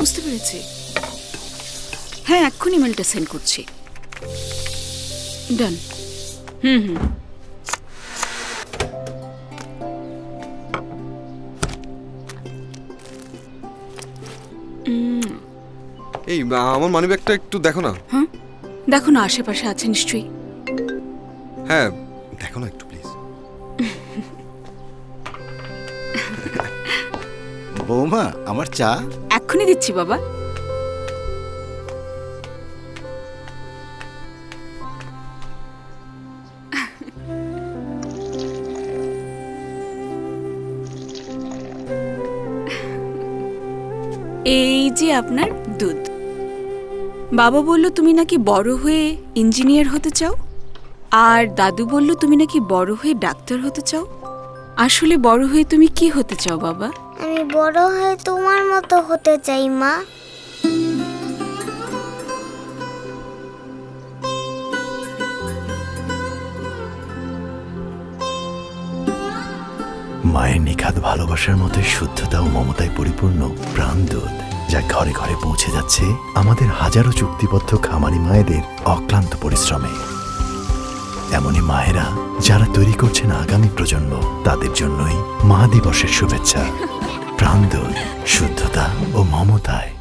বুঝতে পেরেছি। হ্যাঁ এক্ষুনি ইমেলটা সেন্ড করছি। ডান হুম হুম। এই আমার মানি ব্যাগটা একটু দেখো না। হ্যাঁ? দেখো না আশেপাশে আছে নিশ্চয়ই। হ্যাঁ দেখো না একটু প্লিজ বৌমা, আমার চা। এক্ষুনি দিচ্ছি বাবা। এই যে আপনার দুধ। বাবা বলল, তুমি নাকি বড় হয়ে ইঞ্জিনিয়ার হতে চাও? আর দাদু বলল, তুমি নাকি বড় হয়ে ডাক্তার হতে চাও? আসলে বড় হয়ে তুমি কি হতে চাও বাবা? আমি বড় হয়ে তোমার মতো হতে চাই, মা। মায়ের নিখাত ভালোবাসার মতো শুদ্ধতা ও মমতায় পরিপূর্ণ প্রাণ দুধ যা ঘরে ঘরে পৌঁছে যাচ্ছে আমাদের হাজারো চুক্তিবদ্ধ খামারি মায়েদের অক্লান্ত পরিশ্রমে। এমনই মায়েরা যারা তৈরি করছেন আগামী প্রজন্ম, তাদের জন্যই মা দিবসের শুভেচ্ছা। প্রাণ দুধ শুদ্ধতা ও মমতায়।